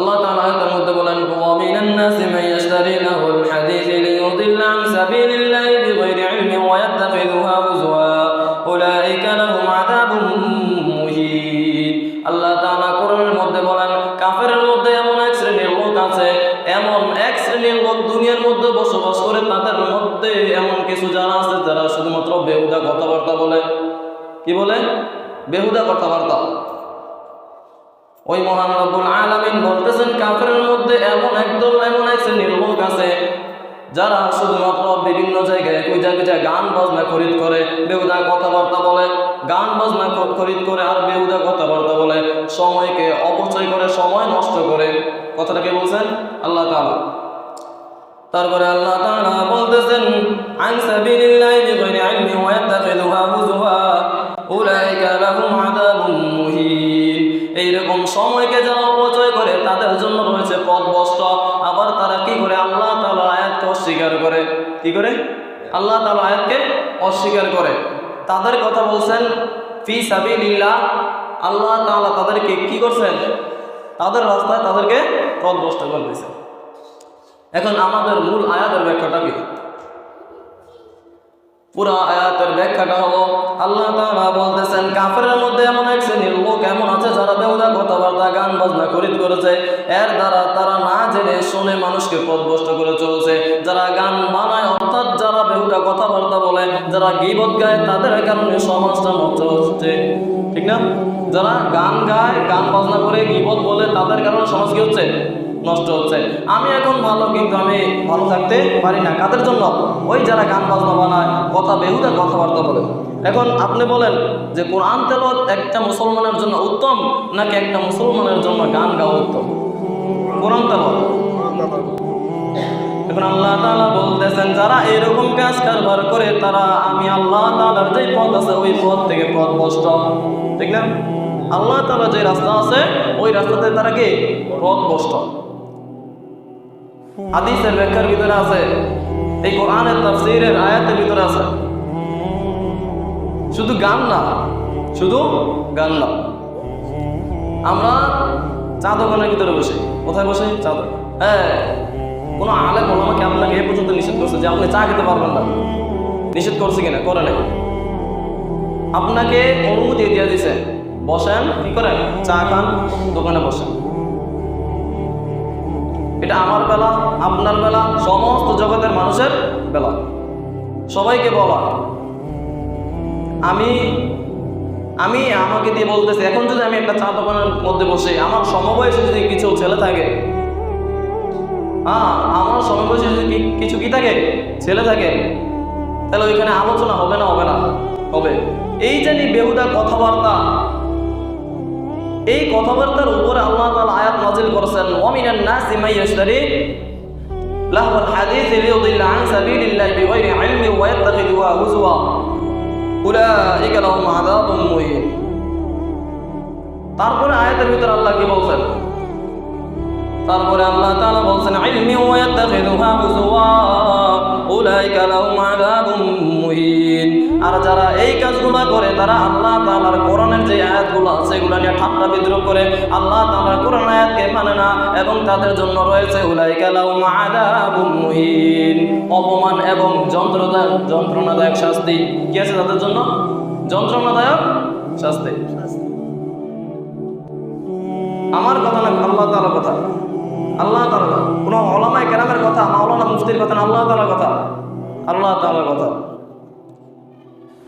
আল্লাহ তাআলা আয়াতের মধ্যে বলেন ওয়া মিনান নাসি মান ইয়াশতারি লাহুল হাদিস লিয়ুদিল্লা আন সাবিলিল্লাহি বিগয়রি ইলমিন ওয়া ইয়াত্তাখিযুহা হুজওয়া। উলাইকা লাহুম আযাবুম মুহিন। আল্লাহ তাআলা কোরআনের মধ্যে বলেন, কাফেরের মধ্যে এমন এক শ্রেণির এমন এক শ্রেণির লোক দুনিয়ার মধ্যে বসবাস করে তাদের মধ্যে এমন কিছু যারা আছে যারা শুধুমাত্র বেহুদা কথাবার্তা বলে। কি বলে? বেহুদা কথাবার্তা। ওই মহান রব্বুল আলামিন বলতেছেন যারা শুধুমাত্র বিভিন্ন জায়গায় ওই জায়গায় গান বাজনা খরিদ করে, বেহুদা কথাবার্তা বলে, গান বাজনা খরিদ করে আর বেহুদা কথাবার্তা বলে, সময়কে অপচয় করে, সময় নষ্ট করে, কথাটা কে বলছেন? আল্লাহ তাআলা। তারপরে আল্লাহ তাআলা বলতেছেন, আন সাবিলিল্লাহি বিগয়রি ইলমি ওয়া ইয়াত্তাখিযুহা হুজুয়া উলাইকা করে? আল্লাহ তাআলার আয়াতকে অস্বীকার করে। তাদের কথা বলছেন, ফি সাবিলিল্লাহ আল্লাহ তাআলা তাদেরকে কি করছেন? তাদের রাস্তায় তাদেরকে পথভ্রষ্ট করে দিয়েছেন। এখন আমাদের মূল আয়াতের ব্যাখ্যাটা কি? পুরো আয়াতের ব্যাখ্যাটা হলো, আল্লাহ তাআলা বলতেছেন, কাফেরের মধ্যে এমন এক শ্রেণির লোক এমন আছে যারা বেহুদা কথাবার্তা, গান বাজনা, খরিদ করেছে। এর দ্বারা তারা না জেনে শুনে মানুষকে পথভ্রষ্ট করে যারা গীবত গায়, তাদের কারণে সমাজটা নষ্ট হচ্ছে। ঠিক না? যারা গান গায়, গান বাজনা করে গীবত বলে, তাদের কারণে সমাজ কি হচ্ছে? নষ্ট হচ্ছে। আমি এখন ভালো, কিন্তু আমি ভালো থাকতে পারি না। কাদের জন্য? ওই যারা গান বাজনা বানায়, কথা বেহুদা কথাবার্তা বলে। এখন আপনি বলেন যে কোরআন তেলত একটা মুসলমানের জন্য উত্তম, নাকি একটা মুসলমানের জন্য গান গাওয়া উত্তম? কোরআন তেলত এখন আল্লাহ তাআলা বলতেছেন, যারা এরকম কাজ কারবার করে, তারা আমি আল্লাহ তাআলার যে পথ আছে, ওই পথ থেকে পথ ভ্রষ্ট। ঠিক আল্লাহ তাআলা যে রাস্তা আছে, ওই রাস্তাতে তারা কি? পথ ভ্রষ্ট। হাদিসের ব্যাখ্যার ভিতরে আছে, এই কোরআনের তাফসীরের আয়াতের ভিতরে আছে। শুধু গান না, শুধু গান না। আমরা চা দোকানের ভিতরে বসে। কোথায় বসে? চা দোকান হ্যাঁ কোনো আলেম আমাকে আপনাকে এ পর্যন্ত নিষেধ করছে যে আপনি চা খেতে পারবেন না। নিষেধ করছে কিনা? করে নাই। আপনাকে অনুমতি দিয়ে দিছে। বসেন, কি করেন? চা খান, দোকানে বসেন। এটা আমার বেলা, আপনার বেলা, সমস্ত জগতের মানুষের বেলা। সবাইকে বলা। আমি আমি আমাকে দিয়ে বলতেছি, এখন যদি আমি একটা চা দোকানের মধ্যে বসে, আমার সমবয়সে যদি কিছু ছেলে থাকে হ্যাঁ আমার সমবয়সী যদি কিছু কি থাকে? ছেলে থাকে। তাহলে ওইখানে আলোচনা হবে না হবে না, হবে। এই জানি বেহুদা কথাবার্তা, এই কথাবার্তার উপরে আল্লাহ তাআলা আয়াত নাজিল করেছেন, ওয়ামিনান নাসি মাই ইয়াশতারি লাহওয়াল হাদিস লিয়ুদিল্লা আন সাবিলিল্লাহি বিগাইরি ইলমি ওয়া ইয়াত্তাখিযুহা হুজওয়া। উলাইকা লাহুম আযাবুম মুহিন। তারপরে আয়াতের ভিতরে আল্লাহ কি বলছেন? তারপরে আল্লাহ তাআলা বলছেন হুজওয়া, উলাইকা লাহুম আযাবুম মুহিন। আর যারা এই কাজগুলো করে, তারা আল্লাহ তাআলার কোরআনের যে আয়াতগুলো আছে, এগুলো নিয়ে ঠাট্টা করে, আল্লাহ তাআলার কোরআন আয়াতকে মানে না, এবং তাদের জন্য রয়েছে উলাইকা লাহুম আযাবুম মুহিন। অপমান এবং যন্ত্রণাদায়ক শাস্তি। কি আছে তাদের জন্য? যন্ত্রণাদায়ক শাস্তি। আমার কথা না, আল্লাহ তাআলার কথা। তাআলা কোন ওলামায়ে কেরামের কথা, মাওলানা মুফতির কথা না, আল্লাহ তাআলার কথা। আল্লাহ তাআলার কথা।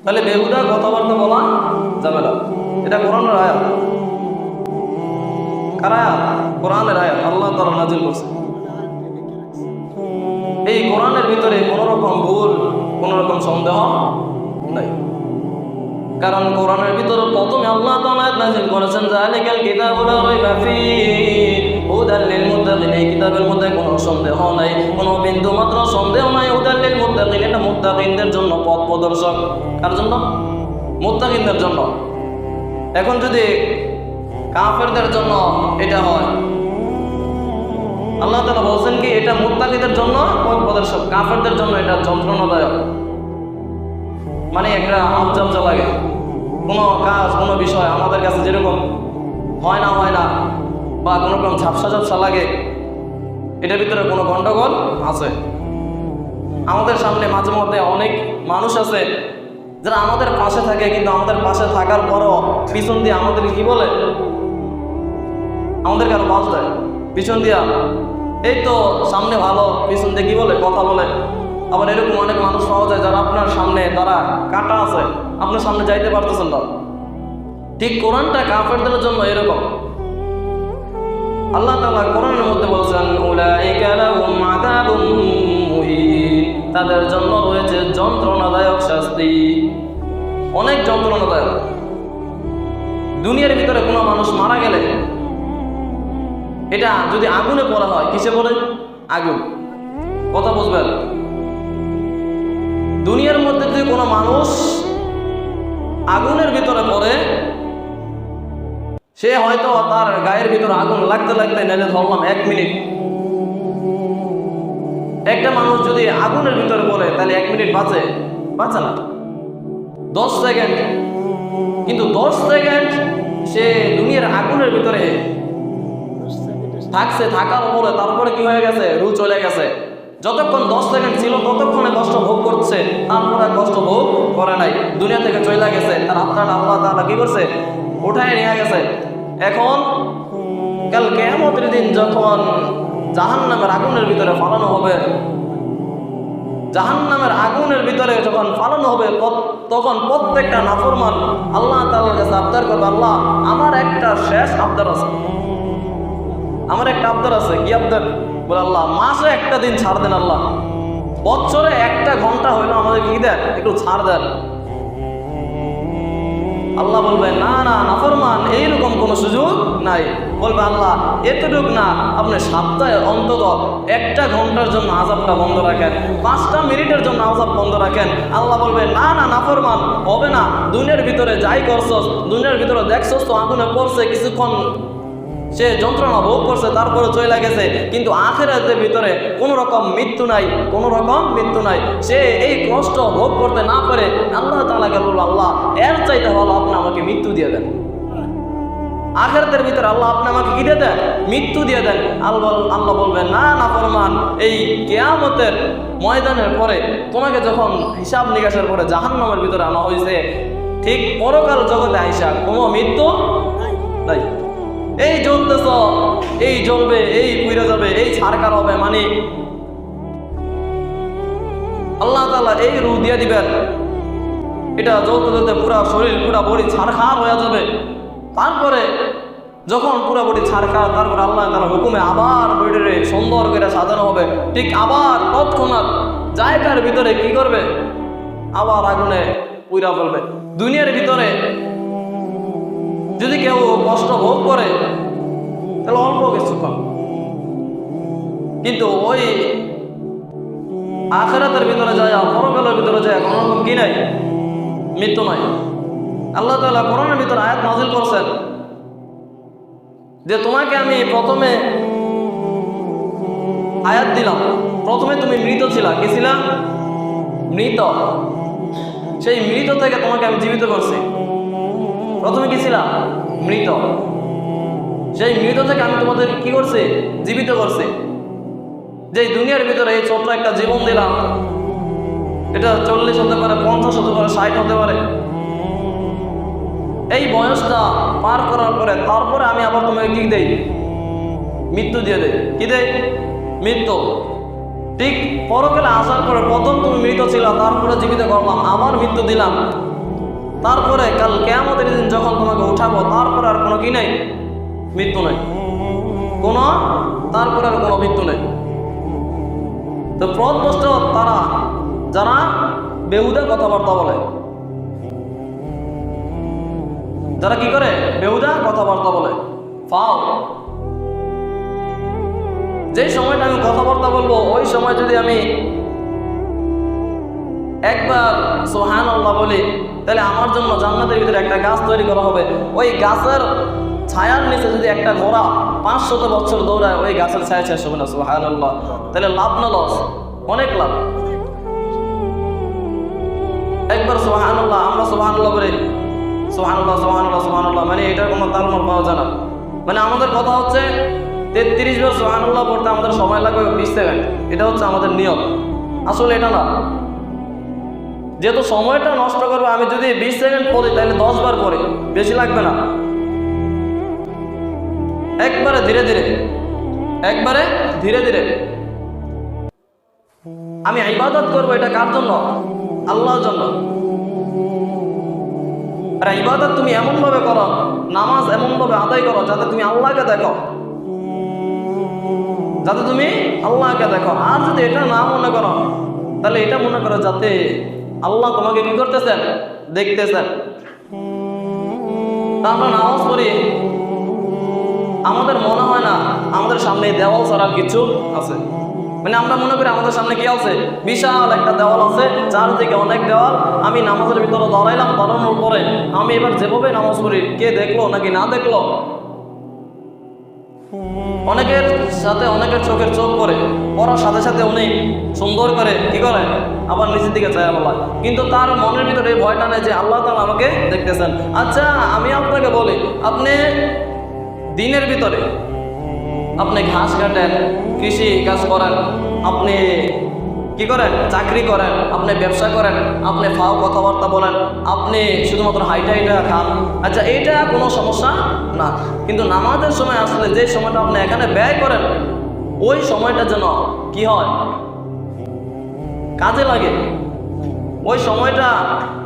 তাহলে বেহুদা কথাবার্তা বলা যাবে না এটা কোরআনের আয়াত। কার আয়াত? কোরআনের আল্লাহ তাআলা নাজিল করছে। এই কোরআনের ভিতরে কোনো রকম ভুল, কোনো রকম সন্দেহ নাই। কারণ কোরআনের ভিতরে প্রথমে আল্লাহ আয়াত নাযিল করেছেন, যালিকাল কিতাবুল রাইবা ফি হুদাল লিল মুত্তাকিন এই কিতাবের মধ্যে কোনো সন্দেহ নাই, কোনো বিন্দু মাত্র সন্দেহ নাই হুদাল লিল মুত্তাকিন এটা মুত্তাকিনদের জন্য পথ প্রদর্শক। কার জন্য? মুত্তাকিনদের জন্য। এখন যদি কাফেরদের জন্য এটা হয়, আল্লাহ তাআলা বলছেন কি, এটা মুত্তাকিদের জন্য পথ প্রদর্শক, কাফেরদের জন্য এটা যন্ত্রণাদায়ক। মানে একটা আমজামজা লাগে। কোনো কাজ, কোনো বিষয় আমাদের কাছে যেরকম হয় না হয় না বা কোনো রকম ঝাপসা ঝাপসা লাগে, এটার ভিতরে কোনো গন্ডগোল আছে। আমাদের সামনে মাঝে মধ্যে অনেক মানুষ আছে, যারা আমাদের পাশে থাকে, কিন্তু আমাদের পাশে থাকার পরও পিছন দিয়ে আমাদের কি বলে? আমাদেরকে আরও বাজ দেয়। পিছন দিয়া, এই তো সামনে ভালো, পিছন দিয়ে কি বলে? কথা বলে। আবার এরকম অনেক মানুষ পাওয়া যায় যারা আপনার সামনে তারা কাটা আছে। আপনার সামনে যাইতে পারতেছেন না। ঠিক কোরআনটা কাফেরদের জন্য এরকম। আল্লাহ তাআলা কোরআনের মধ্যে বলছেন তাদের জন্য রয়েছে যন্ত্রণাদায়ক শাস্তি। অনেক যন্ত্রণাদায়ক। দুনিয়ার ভিতরে কোনো মানুষ মারা গেলে এটা যদি আগুনে পড়া হয়, কিসে পড়ে? আগুন। কথা বুঝবেন দুনিয়ার মধ্যে যদি কোনো মানুষ আগুনের ভিতরে পড়ে সে হয়তো তার গায়ের ভিতরে আগুন লাগতে লাগতে নেলে ধরলাম এক মিনিট। একটা মানুষ যদি আগুনের ভিতরে বলে তাহলে এক মিনিট বাঁচে বাঁচে না। দশ সেকেন্ড। কিন্তু দশ সেকেন্ড সে দুনিয়ার আগুনের ভিতরে থাকছে, থাকার পরে তারপরে কি হয়ে গেছে? রু চলে গেছে। যতক্ষণ দশ সেকেন্ড ছিল, ততক্ষণে কষ্ট ভোগ করছে। তারপরে কষ্ট ভোগ করে নাই। দুনিয়া থেকে চলে গেছে। তার আত্মাটা আল্লাহ তাআলা কি করছে? উঠায় নিয়ে গেছে। এখন কাল কেয়ামতের দিন যখন জাহান নামের আগুনের ভিতরে ফালানো হবে জাহান নামের আগুনের ভিতরে যখন ফালানো হবে তখন প্রত্যেকটা নাফরমান আল্লাহ তাআলার কাছে আবদার করবে, আল্লাহ, আমার একটা শেষ আবদার আছে। আমার একটা আবদার আছে, কি আবদার? বলে আল্লাহ, মাসে একটা দিন ছাড় দেন আল্লাহ। বছরে একটা ঘণ্টা হইল আমাদের কি দেন? একটু ছাড় দেন। আল্লাহ বলবে, না না নাফরমান এইরকম কোনো সুযোগ নাই। বলবে, আল্লাহ, এতটুক না, আপনি সপ্তাহে অন্তত একটা ঘণ্টার জন্য আজাবটা বন্ধ রাখেন, পাঁচটা মিনিটের জন্য আজাব বন্ধ রাখেন। আল্লাহ বলবে, না না নাফরমান হবে না। দুনিয়ার ভিতরে যাই করছস, দুনিয়ার ভিতরে দেখছস তো আগুনে পড়ছে কিছুক্ষণ সে যন্ত্রণা ভোগ করছে, তারপরে চলে গেছে। কিন্তু আখেরাতের ভিতরে কোনো রকম মৃত্যু নাই, কোনো রকম মৃত্যু নাই। সে এই কষ্ট ভোগ করতে না পারে, আল্লাহ তালাকে বলল, আল্লাহ, এর চাইতে ভালো আপনি আমাকে মৃত্যু দিয়ে দেন। আখেরাতের ভিতরে আল্লাহ আপনি আমাকে কি দিয়ে দেন? মৃত্যু দিয়ে দেন। আল্লাহ আল্লাহ বলবেন, না না, ফরমান, এই কেয়ামতের ময়দানের পরে তোমাকে যখন হিসাব নিকাশের পরে জাহান্নামের ভিতরে আনা হয়েছে ঠিক পরকাল জগতে আইসা কোনো মৃত্যু নাই। এই জ্বলতেছ, এই জ্বলবে, এই পুড়ে যাবে, এই ছারকার হবে মানে আল্লাহ তালা এই রু দিয়ে দিবেন। এটা জ্বলতে জ্বলতে পুরা শরীর, পুরা বডি ছাড়খার হয়ে যাবে। তারপরে যখন পুরা বডি ছাড়খার তারপর আল্লাহ তাআলা হুকুমে আবার বডিরে সুন্দর করে সাজানো হবে। ঠিক আবার তৎক্ষণাৎ জায়গার ভিতরে কি করবে? আবার আগুনে পুরা ফেলবে। দুনিয়ার ভিতরে যদি কেউ কষ্ট ভোগ করে, তাহলে অল্প কিছুক্ষণ কিন্তু ওই আখেরাতের ভিতরে যায়, পরকালের ভিতরে যায়, কোনো রকম কি নাই, মৃত্যু নাই। আল্লাহ তাআলা কোরআনের ভিতরে আয়াত নাজিল করছেন যে, তোমাকে আমি প্রথমে আয়াত দিলাম। প্রথমে তুমি মৃত ছিলা। কি ছিলা? মৃত। সেই মৃত থেকে তোমাকে আমি জীবিত করছি। প্রথমে কি ছিলাম মৃত। সেই মৃত থেকে আমি তোমাদের কি করছে? জীবিত করছে। যে দুনিয়ার ভিতরে এই ছোট্ট একটা জীবন দিলাম, এটা চল্লিশ হতে পারে, পঞ্চাশ হতে পারে, ষাট হতে পারে। এই বয়সটা পার করার পরে, তারপরে আমি আবার তোমাকে কি দেই? মৃত্যু দিয়ে দেয় কি দেয় মৃত্যু। ঠিক পরকালে আসার পরে প্রথম তুমি মৃত ছিল, তারপরে জীবিত করলাম আবার মৃত্যু দিলাম। তারপরে কাল কেয়ামতের দিন যখন তোমাকে উঠাবো, তারপরে আর কোনো কি নেই? মৃত্যু নেই। কোনো, তারপরে আর কোনো মৃত্যু নেই। তো প্রদষ্ট তারা, যারা বেহুদা কথাবার্তা বলে। যারা কি করে? বেহুদা কথাবার্তা বলে। ফাও। যে সময়টা আমি কথাবার্তা বলব, ওই সময় যদি আমি একবার সোহান তাহলে আমার জন্য জান্নাতের ভিতরে একটা গাছ তৈরি করা হবে। ওই গাছের ছায়ার নিচে যদি একটা ঘোড়া পাঁচশত বছর দৌড়ায়, ওই গাছের ছায়া শেষ হবে না সোহান তাহলে লাভ না লস? অনেক লাভ। একবার সোহান আল্লাহ আমরা সোহান আল্লাহ বলি সোহান আল্লাহ সোহান আল্লাহ সোহান আল্লাহ মানে এটার কোনো তালমাল পাওয়া যায় না। মানে আমাদের কথা হচ্ছে, তেত্রিশ বার সোহানুল্লাহ পড়তে আমাদের সময় লাগবে বিশ সেকেন্ড। এটা হচ্ছে আমাদের নিয়ম। আসলে এটা না। যেহেতু সময়টা নষ্ট করব, আমি যদি বিশ সেকেন্ড পড়ি, তাহলে দশ বার পড়ি, বেশি লাগবে না। একবারে ধীরে ধীরে, একবারে ধীরে ধীরে। আমি ইবাদত করব, এটা কার জন্য? আল্লাহর জন্য। আর, ইবাদত তুমি এমন ভাবে করো, নামাজ এমন ভাবে আদায় করো, যাতে তুমি আল্লাহকে দেখো। যাতে তুমি আল্লাহকে দেখো। আর যদি এটা না মনে করো, তাহলে এটা মনে করো যাতে আল্লাহ তোমাকে কি করতেছেন? দেখতেছেন। তা আমরা নামাজ পড়ি। আমাদের মনে হয় না আমাদের সামনে দেওয়াল ছাড়ার কিছু আছে। মানে আমরা মনে করি আমাদের সামনে কি আছে? বিশাল একটা দেওয়াল আছে চারদিকে অনেক দেওয়াল। আমি নামাজের ভিতরে দাঁড়াইলাম, দাঁড়ানোর পরে আমি এবার যেভাবে নামাজ পড়ি, কে দেখল নাকি না দেখল? অনেকের সাথে অনেকের চোখের চোখ করে পড়ার সাথে সাথে উনি সুন্দর করে কি করে আবার নিজের দিকে চায় বলা কিন্তু তার মনের ভিতরে ভয়টা নেই যে আল্লাহ তালা আমাকে দেখতেছেন। আচ্ছা আমি আপনাকে বলি, আপনি দিনের ভিতরে আপনি ঘাস কাটেন, কৃষি কাজ করেন, আপনি কি করেন? চাকরি করেন, আপনি ব্যবসা করেন, আপনি ফাও কথাবার্তা বলেন, আপনি শুধুমাত্র হাইটা হাইটা খান। আচ্ছা এইটা কোনো সমস্যা? না। কিন্তু নামাজের সময় আসলে যে সময়টা আপনি এখানে ব্যয় করেন, ওই সময়টা যেন কি হয়? কাজে লাগে। ওই সময়টা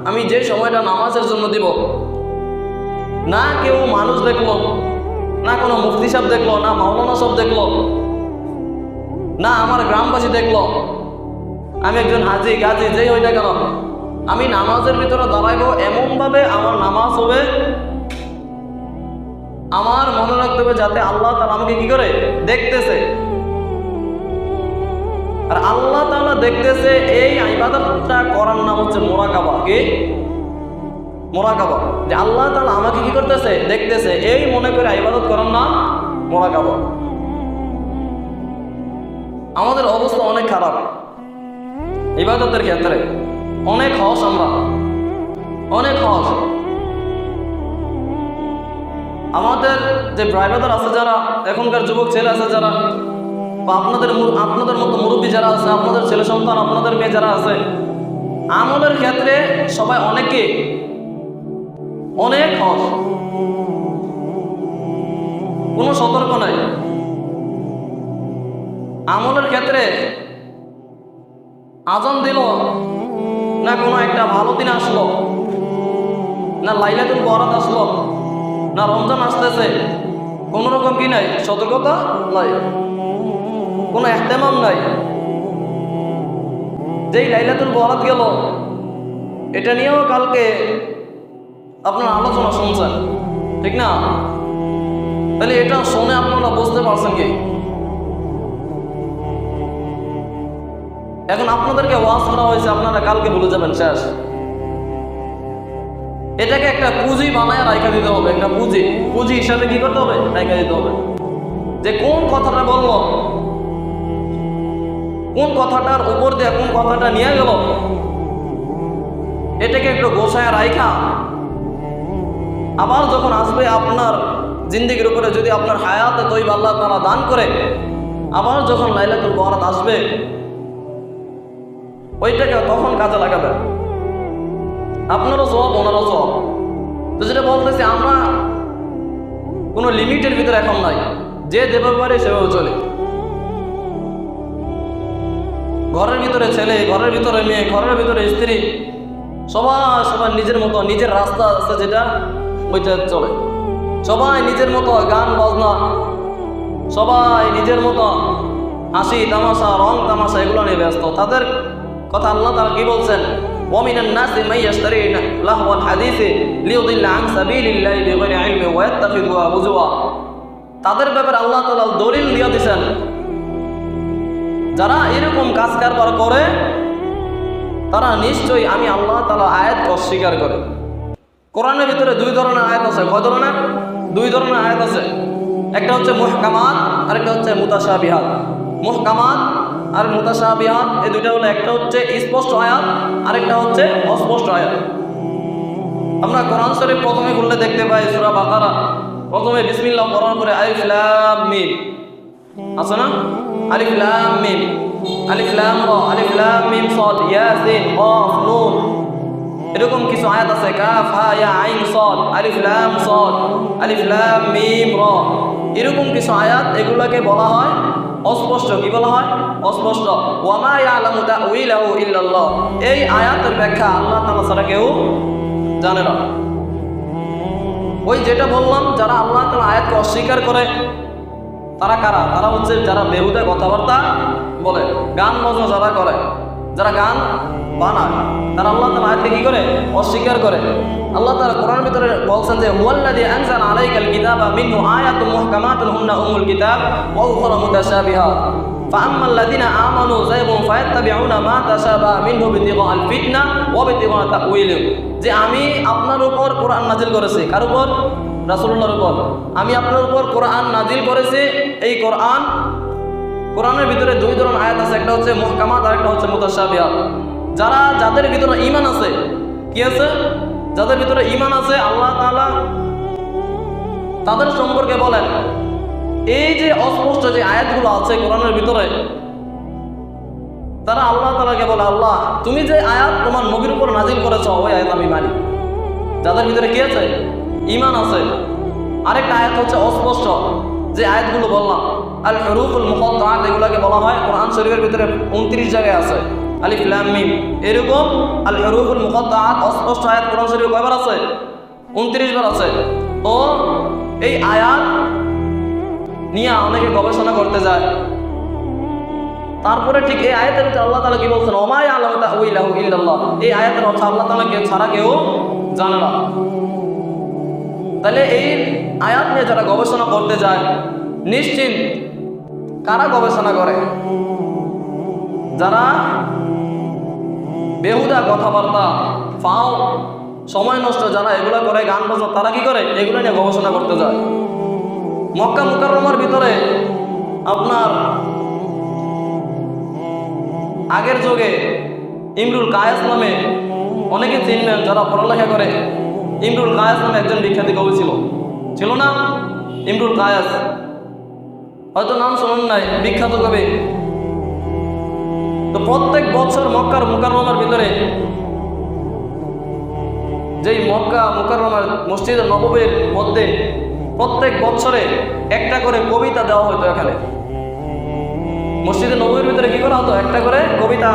আমি যে সময়টা নামাজের জন্য দিব, না কেউ মানুষ দেখল, না কোনো মুফতি সাহেব দেখল, না মাওলানা সব দেখল, না আমার গ্রামবাসী দেখল আমি একজন হাজি, গাজি, যেই হই না কেন? আমি নামাজের ভিতরে দাঁড়াইবো এমনভাবে আমার নামাজ হবে, আমার মনে রাখতে হবে যাতে আল্লাহ তালা আমাকে কি করে? দেখতেছে। আর আল্লাহ তাআলা দেখতেছে এই ইবাদতটা করার নাম হচ্ছে মোরাকাবা কি? মোরাকাবা যে আল্লাহ তালা আমাকে কি করতেছে? দেখতেছে। এই মনে করে ইবাদত করার নাম মোরাকাবা আমাদের অবস্থা অনেক খারাপ। ইবাদতের ক্ষেত্রে অনেক হস আমরা। অনেক হস। আমাদের যে ড্রাইভার আছে যারা, এখনকার যুবক ছেলে আছে যারা, বা আপনাদের আপনাদের মতো মুরব্বী যারা আছে, আপনাদের ছেলে সন্তান, আপনাদের মেয়ে যারা আছে, আমলের ক্ষেত্রে সবাই অনেকে, অনেক হস। কোনো সতর্ক নাই। আমলের ক্ষেত্রে আজান দিল, না কোনো একটা ভালো দিন আসলো, না লাইলাতুল বরাত আসলো, না রমজান আসতেছে, কোনো রকম কি নাই? সতর্কতা নাই, কোনো এহতেমাম নাই। যেই লাইলাতুল বরাত গেল, এটা নিয়েও কালকে আপনার আলোচনা শুনছেন, ঠিক না? তাহলে এটা শুনে আপনারা বুঝতে পারছেন কি? এখন আপনাদেরকে ওয়াজ করা হয়েছে, আপনারা কালকে ভুলে যাবেন, শেষ। এটাকে একটা পুঁজি বানায় রাইখা দিতে হবে, একটা পুঁজি। পুঁজি হিসাবে কি করতে হবে? রাইখা দিতে হবে। যে কোন কথাটা বলল, কোন কথাটার উপর দিয়ে কোন কথাটা নিয়ে গেল, এটাকে একটু গোছায় রাইখা। আবার যখন আসবে আপনার জিন্দিগির উপরে, যদি আপনার হায়াতে তৈব আল্লাহ তারা দান করে, আবার যখন লাইলাতুল বরাত আসবে ওইটাকে তখন কাজে লাগাবেন। আপনারও জবাব, ওনারও জবাব। তো যেটা বলতেছি, আমরা কোনো লিমিটের ভিতরে এখন নাই। যে দেবে পারে সেভাবে চলে। ঘরের ভিতরে ছেলে, ঘরের ভিতরে মেয়ে, ঘরের ভিতরে স্ত্রী, সবাই সবাই নিজের মতো, নিজের রাস্তা আছে যেটা, ওইটা চলে। সবাই নিজের মতো গান, বাজনা, সবাই নিজের মতো হাসি, তামাশা, রং তামাশা, এগুলো নিয়ে ব্যস্ত। তাদের কথা আল্লাহ তারা কি বলছেন ومن الناس من يشتري لهو الحديث ليضل عن سبيل الله بغير علم ويتخذها هزوا তাদের ব্যাপারে আল্লাহ তাআলা দলিল দিয়ে দিয়েছেন যারা এরকম কাজ কারবার করে তারা নিশ্চয়ই আমি আল্লাহ তাআলা আয়াত অস্বীকার করে কোরআনের ভিতরে দুই ধরনের আয়াত আছে কয় ধরনের দুই ধরনের আয়াত আছে একটা হচ্ছে মুহকামাত আর একটা হচ্ছে মুতাশাবিহাত মুহকামাত আর মুতাশাবিহাত, এই দুইটা হলো, একটা হচ্ছে স্পষ্ট আয়াত, আরেকটা হচ্ছে অস্পষ্ট আয়াত। আমরা কোরআন শরীফ প্রথমে খুললে দেখতে পাই সূরা বাকারা। প্রথমে বিসমিল্লাহ পড়ার পরে আলিফ লাম মিম। আছে না? আলিফ লাম মিম। আলিফ লাম র, আলিফ লাম মিম সাদ, ইয়াসিন, কফ, নুন। এরকম কিছু আয়াত আছে কাফ ইয়া, আইন, সাদ, আলিফ, লাম, সাদ, আলিফ, লাম, মিম, র। এরকম কিছু আয়াত, এগুলোকে বলা হয় অস্পষ্ট, কি বলা হয়? অস্পষ্ট। ওয়ামা ইয়ালামু তাউইলাহু ইল্লাল্লাহ। এই আয়াতের ব্যাখ্যা আল্লাহ তাআলা ছাড়া কেউ জানে না। ওই যেটা বললাম, যারা আল্লাহ তাআলা আয়াতকে অস্বীকার করে, তারা কারা? তারা হচ্ছে যারা বেহুদা কথাবার্তা বলে, গান বাজনা যারা করে। যারা গান বানায় তারা আল্লাহ তাআলা আয়াতকে কি করে অস্বীকার করে আল্লাহ তাআলা কোরআনের ভিতরে বলছেন যে হুয়াল্লাযী আনজালা আলাইকাল কিতাবা মিনহু আয়াতুন মুহকামাতুন হুন্না উম্মুল কিতাব ওয়া উখরা মুতাশাবিহাত فأما الذين آمنوا زيغوا فيتبعون ما تشابه منه ابتغاء الفتنة وابتغاء تأويله যে আমি আপনার উপর কোরআন নাজিল করেছি কার উপর রাসূলুল্লাহর উপর আমি আপনার উপর কোরআন নাজিল করেছি এই কোরআন কোরআনের ভিতরে দুই ধরনের আয়াত আছে, একটা হচ্ছে মুহকামাত আর একটা হচ্ছে মুতাশাবিহাত যারা, যাদের ভিতরে ঈমান আছে, কি আছে? যাদের ভিতরে ঈমান আছে, আল্লাহ তাআলা তাদের সম্পর্কে বলেন। এই যে অস্পষ্ট যে আয়াতগুলো আছে কোরআনের ভিতরে, তারা আল্লাহ তালাকে বলে, আল্লাহ, তুমি যে আয়াত তোমার নবীর উপর নাজিল করেছ, ওই আয়াত আমি মানি। যাদের ভিতরে কি আছে? ইমান আছে। আরেকটা আয়াত হচ্ছে অস্পষ্ট, যে আয়াতগুলো বললাম। আল হরুফুল মুকদ্দাত এগুলোকে বলা হয়। কোরআন শরীফের ভিতরে উনত্রিশ জায়গায় আছে। আলিফ মিম। এরকম আল হরুফুল মুকদ্দাত অস্পষ্ট আয়াত কোরআন শরীফে কয়বার আছে? উনত্রিশ বার আছে। তো এই আয়াত নিয়ে অনেকে গবেষণা করতে যায়। তারপরে ঠিক এই আয়াতের ভিতরে আল্লাহ তালা কি বলছেন? ওমায় আল্লাহ তাহু ইল্লাল্লাহ। এই আয়াতের অর্থ আল্লাহ তালা কেউ ছাড়া কেউ জানে না। তাহলে এই আয়াত নিয়ে যারা গবেষণা করতে যায়, নিশ্চিত কারা গবেষণা করে? যারা বেহুদা কথাবার্তা, ফাও, সময় নষ্ট, যারা এগুলো করে, গান বাজনা, তারা কি করে? এগুলো নিয়ে গবেষণা করতে যায়। মক্কা মুকাররমার ভিতরে আপনার আগের যুগে ইমরুল কায়েস নামে অনেকে চিনবেন যারা পড়ালেখা করে। ইমরুল কায়েস নামে একজন বিখ্যাত কবি ছিল। ছিল না? ইমরুল কায়েস। হয়তো নাম শুনুন নাই, বিখ্যাত কবি। তো প্রত্যেক বছর মক্কার মুকাররমার ভিতরে যেই মক্কা মুকাররমার মসজিদ নববীর মধ্যে প্রত্যেক বছরে একটা করে কবিতা দেওয়া হতো এখানে। মসজিদে নবীর ভিতরে কি করা হতো? একটা করে কবিতা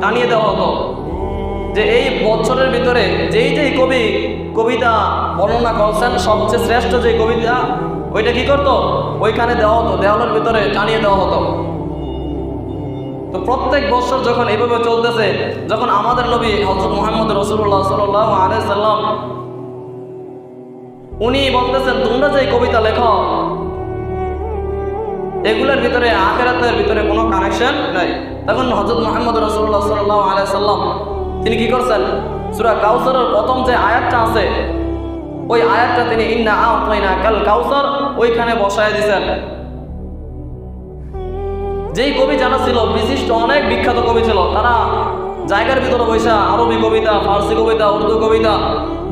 টানিয়ে দেওয়া হতো। যে এই বছরের ভিতরে যেই যেই কবি কবিতা বর্ণনা করছেন, সবচেয়ে শ্রেষ্ঠ যে কবিতা ওইটা কি করতো? ওইখানে দেওয়া হতো, দেওয়ালের ভিতরে টানিয়ে দেওয়া হতো। তো প্রত্যেক বছর যখন এইভাবে চলতেছে, যখন আমাদের নবী হজরত মোহাম্মদ রসুল্লাহ সাল্লাহ আলাই সাল্লাম, উনি বলতেছেন, তোমরা যে কবিতা লেখো, এগুলোর ভিতরে আখেরাতের ভিতরে কোনো কানেকশন নাই। তখন হজরত মোহাম্মদ রসুল্লাহ সাল্লাহ আলাই সাল্লাম, তিনি কি করছেন? সুরা কাউসারের প্রথম যে আয়াতটা আছে ওই আয়াতটা তিনি ইন্না আইনা কাল কাউসার, ওইখানে বসায় দিছেন। যেই কবি জানা ছিল, বিশিষ্ট অনেক বিখ্যাত কবি ছিল, তারা জায়গার ভিতরে বৈশা আরবি কবিতা, ফার্সি কবিতা, উর্দু কবিতা,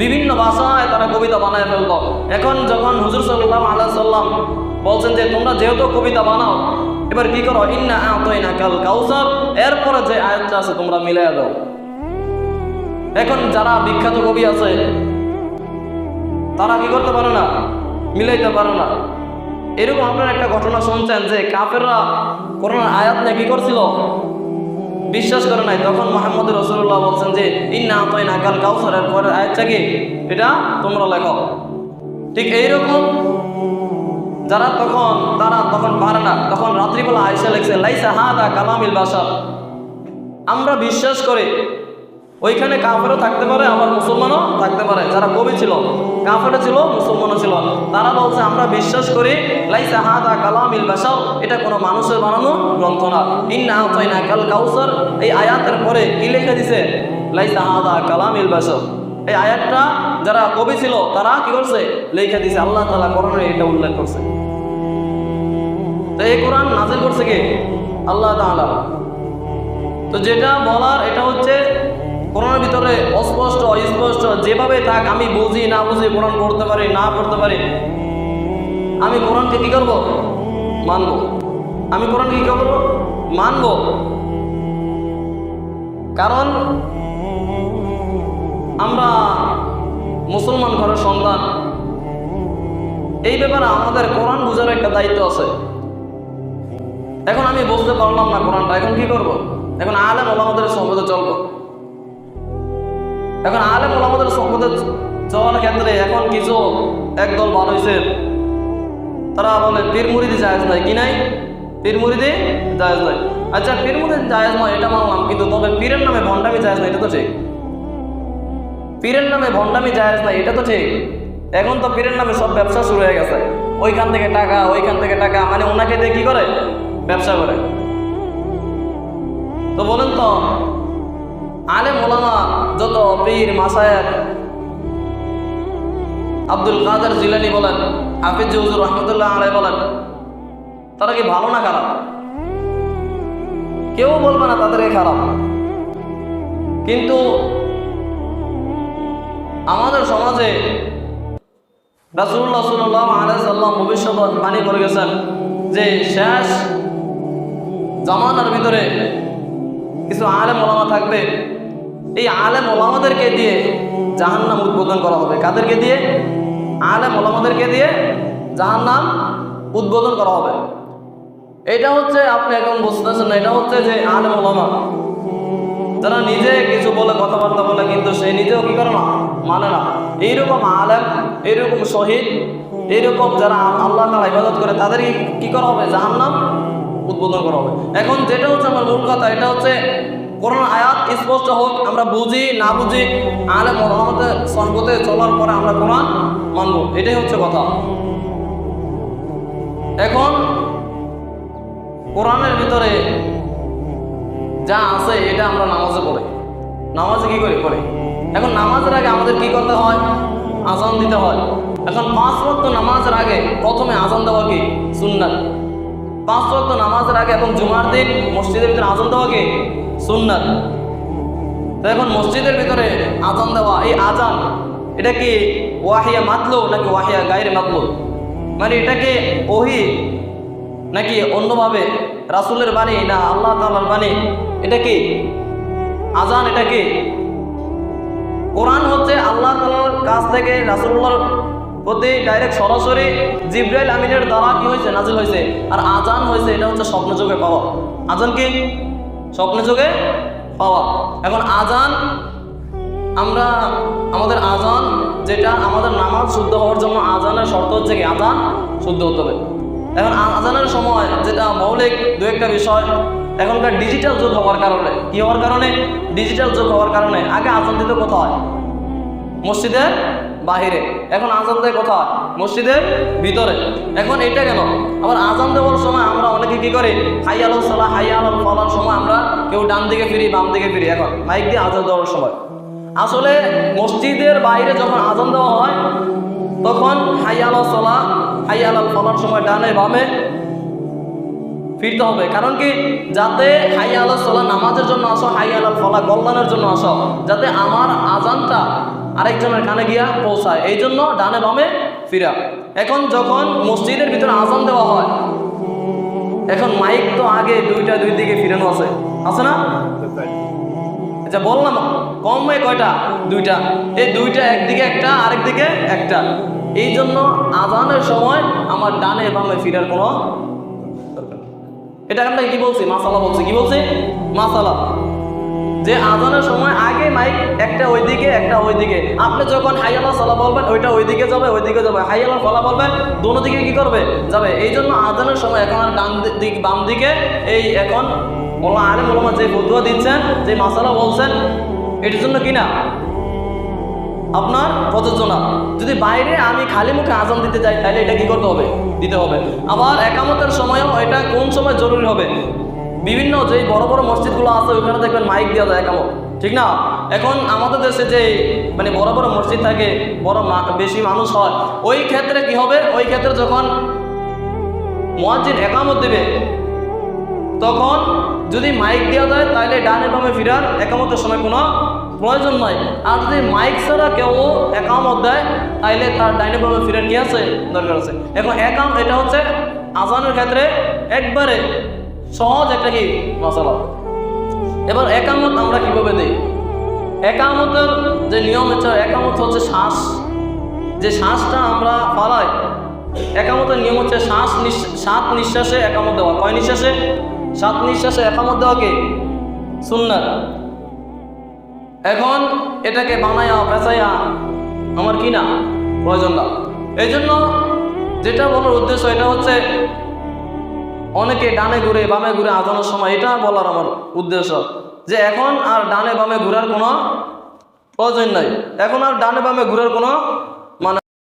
বিভিন্ন ভাষায় তারা কবিতা বানায় ফেলতো। এখন যখন হুজুর সাল্লাম আল্লাহ সাল্লাম বলছেন যে, তোমরা যেহেতু কবিতা বানাও, এবার কি করো? ইন্না আতইনা কাল কাউসার, এরপরে যে আয়াতটা আছে, তোমরা মিলাই দাও। এখন যারা বিখ্যাত কবি আছে তারা কি করতে পারে না? মিলাইতে পারে না। এরকম আপনারা একটা ঘটনা শুনছেন যে কাফেররা করোনার আয়াত নিয়ে কি করছিল? বিশ্বাস করে নাই। তখন মোহাম্মদ রসুল্লাহ বলছেন যে, ইন্না না কাল কাউসারের পরের আয়াতটা কি? এটা তোমরা লেখো। ঠিক এইরকম যারা তখন, তারা তখন পারে না। তখন রাত্রিবেলা আয়সা লেখছে, লাইসা হাদা কালামিল বাসা আমরা বিশ্বাস করি ওইখানে কাফেরও থাকতে পারে, আবার মুসলমানও থাকতে পারে। যারা কবি ছিল, কাফেরও ছিল, মুসলমানও ছিল। তারা বলছে, আমরা বিশ্বাস করি, লাইসা হাদা কালামিল বাসাও এটা কোনো মানুষের বানানো গ্রন্থ না। ইন্না আতাইনা কাল কাউসার। এই আয়াতের পরে কি লিখে দিছে? লাইসা হাদা কালামিল বাসাও এই আয়াতটা যারা কবি ছিল, তারা কি করছে? লিখে দিছে, আল্লাহ তাআলা কোরআনে এটা উল্লেখ করছে। তো এই কোরআন নাজিল করছে কে? আল্লাহ তাআলা। তো যেটা বলার, এটা হচ্ছে কোরআনের ভিতরে অস্পষ্ট অস্পষ্ট, যেভাবে থাক আমি বুঝি, না বুঝি কোরআন পড়তে পারি, না পড়তে পারি। আমি কোরআনকে কি করব? মানব। আমি কোরআনকে কি করব? মানব। কারণ আমরা মুসলমান ঘরের সন্তান। এই ব্যাপারে আমাদের কোরআন বুঝার একটা দায়িত্ব আছে। এখন আমি বুঝতে পারলাম না কোরআনটা, এখন কি করব? এখন আলেম ওলামাদের সম্পদে চলবো। এখন আলেম ওলামাদের সম্পদে চলার ক্ষেত্রে এখন কিছু একদল হয়েছে। তারা বলে, পীর মুরিদি জায়েজ নাই কি নাই? পীর মুরিদি জায়জ নাই আচ্ছা পীর মুরিদি জায়েজ নয়, এটা মানলাম, কিন্তু তবে পীরের নামে ভণ্ডামি জায়েজ নাই এটা তো ঠিক। পীরের নামে ভণ্ডামি জায়েজ নাই এটা তো ঠিক। এখন তো পীরের নামে সব ব্যবসা শুরু হয়ে গেছে। ওইখান থেকে টাকা, ওইখান থেকে টাকা মানে ওনাকে দিয়ে কি করে? ব্যবসা করে। তো বলেন তো আলেম ওলামা যত পীর মাসায়ের আব্দুল কাদের জিলানি বলেন, হাফিজ রহমতুল্লাহ আলাই বলেন, তারা কি ভালো না খারাপ? কেউ বলবে না তাদেরকে খারাপ। কিন্তু আমাদের সমাজে রাসুল্লাহ সাল্লাহ আলাইসাল্লাম ভবিষ্যৎ বাণী করে গেছেন যে শেষ জামানার ভিতরে কিছু আলেম ওলামা থাকবে। এই আলেম ওলামাদেরকে দিয়ে জাহান্নাম উদ্বোধন করা হবে। কাদেরকে দিয়ে? আলেম ওলামাদেরকে দিয়ে জাহান্নাম উদ্বোধন করা হবে। এটা হচ্ছে আপনি এখন বুঝতেছেন না, এটা হচ্ছে যে আলেম ওলামা। যারা নিজে কিছু বলে, কথাবার্তা বলে, কিন্তু সে নিজেও কি করে না? মানে না। এইরকম আলেম, এইরকম শহীদ, এইরকম যারা আল্লাহ তালা ইবাদত করে তাদের কি করা হবে? জাহান্নাম উদ্বোধন করা হবে। এখন যেটা হচ্ছে আমার মূল কথা, এটা হচ্ছে কোরআন আয়াত স্পষ্ট হোক, আমরা বুঝি, না বুঝি, আলেম আমাদের সহগতে চলার পরে আমরা কোরআন মানবো। এটাই হচ্ছে কথা। এখন, কোরআনের ভিতরে যা আছে, এটা আমরা নামাজে পড়ি। নামাজে কি করি? পড়ি। এখন নামাজের আগে আমাদের কি করতে হয়? আজান দিতে হয়। এখন পাঁচ ওয়াক্ত নামাজের আগে প্রথমে আজান দেওয়া কি? সুন্নাত। পাঁচ ওয়াক্ত নামাজের আগে এবং জুমার দিন মসজিদের ভিতরে আজান দেওয়া কি? সুন্নাত। তো এখন মসজিদের ভিতরে আজান দেওয়া, এই আজান, এটা কি ওয়াহিয়া মাতলো নাকি ওয়াহিয়া গায়ের মাতলো? মানে এটাকে ওহি নাকি অন্যভাবে রাসুলের বাণী না আল্লাহ তালার বাণী? এটা কি আজান, এটা কি? কোরআন হচ্ছে আল্লাহ তালার কাছ থেকে রাসুল্লাহর প্রতি ডাইরেক্ট সরাসরি জিব্রাইল আমিনের দ্বারা কি হয়েছে? নাজিল হয়েছে। আর আজান হয়েছে, এটা হচ্ছে স্বপ্ন যুগে পাওয়া। আজান কি? স্বপ্ন যুগে পাওয়া। এখন আজান, আমরা, আমাদের আজান যেটা, আমাদের নামাজ শুদ্ধ হওয়ার জন্য আজানের শর্ত হচ্ছে কি? আজান শুদ্ধ হতে হবে। এখন আজানের সময় যেটা মৌলিক দু একটা বিষয়, এখনকার ডিজিটাল যুগ হওয়ার কারণে। কি হওয়ার কারণে? ডিজিটাল যুগ হওয়ার কারণে। আগে আজান দিতে কোথায়? মসজিদের বাহিরে। এখন আজান দেয় কোথায়? মসজিদের ভিতরে। এখন এটা কেন? আবার আজান দেওয়ার সময় আমরা অনেকে কি করি? হাই আলো সালা হাই আলো ফলার সময় আমরা কেউ ডান দিকে ফিরি, বাম দিকে ফিরি। এখন মাইক দিয়ে আজান দেওয়ার সময়। আসলে মসজিদের বাইরে যখন আজান দেওয়া হয়, তখন হাই আলো সলা হাই আলো ফলার সময় ডানে বামে ফিরতে হবে। কারণ কি? যাতে হাই আলো সলা নামাজের জন্য আসো হাই আলো ফলা কল্যাণের জন্য আসো। যাতে আমার আজানটা আরেকজনের কানে গিয়া পৌঁছায়। এই জন্য ডানে বামে ফিরা। এখন যখন মসজিদের ভিতরে আজান দেওয়া হয়, এখন মাইক তো আগে দুইটা, দুই দিকে ফিরানো আছে। আছে না? আচ্ছা বললাম কমে কয়টা? দুইটা। এই দুইটা একদিকে একটা আরেক দিকে একটা। এই জন্য আজানের সময় আমার ডানে বামে ফিরার কোনো এটা আমরা কি বলছি? মাসালা বলছি। কি বলছি? মাসালা। যে আজানের সময় আগে মাইক একটা ওইদিকে একটা ওইদিকে। আপনি যখন হাইয়ালা সলা বলবেন, ওইটা ওইদিকে যাবে ওইদিকে যাবে। হাইয়ালা ফলা বলবেন, দোনো দিকে কি করবে? যাবে। এই জন্য আজানের সময় এখন আর ডান দিক, বাম দিকে এই এখন ওলা আলেম ওলামা যে বদুয়া দিচ্ছেন, যে মাসালা বলছেন, এটির জন্য কি না? আপনার প্রযোজনা যদি বাইরে আমি খালি মুখে আজান দিতে যাই, তাহলে এটা কি করতে হবে? দিতে হবে। আবার একামতের সময়ও এটা কোন সময় জরুরি হবে? বিভিন্ন যে বড় বড় মসজিদগুলো আছে, ওইখানে দেখবেন মাইক দেওয়া যায় একামত ঠিক না? এখন আমাদের দেশে যে মানে বড় বড় মসজিদ থাকে, বড় বেশি মানুষ হয়, ওই ক্ষেত্রে কি হবে? ওই ক্ষেত্রে যখন মসজিদ একামত দেবে, তখন যদি মাইক দেওয়া যায় তাহলে ডানে বামে ফিরার একামতের সময় কোনো প্রয়োজন নয় আর যদি মাইক ছাড়া কেউ একামত দেয় তাহলে তার ডাইনে বামে ফিরে কি আছে দরকার আছে। এখন একাম, এটা হচ্ছে আজানের ক্ষেত্রে একবারে সহজ একটা কি মশালা? এবার একামত আমরা কীভাবে দিই? একামতের যে নিয়ম হচ্ছে, একামত হচ্ছে শ্বাস। যে শ্বাসটা আমরা ফালাই, একামতের নিয়ম হচ্ছে শ্বাস সাত নিঃশ্বাসে একামত দেওয়া। কয় নিঃশ্বাসে? সাত নিঃশ্বাসে একামত দেওয়া কি? সুন্নাত। এখন এটাকে বানায়া পেঁচাইয়া আমার কি না? প্রয়োজন না। এই জন্য যেটা বলার উদ্দেশ্য এটা হচ্ছে অনেকে ডানে ঘুরে বামে ঘুরে আজানোর সময় এটা বলার আমার উদ্দেশ্য যে এখন আর ডানে বামে ঘুরার কোনো প্রয়োজন নাই। এখন আর ডানে বামে ঘুরার কোনো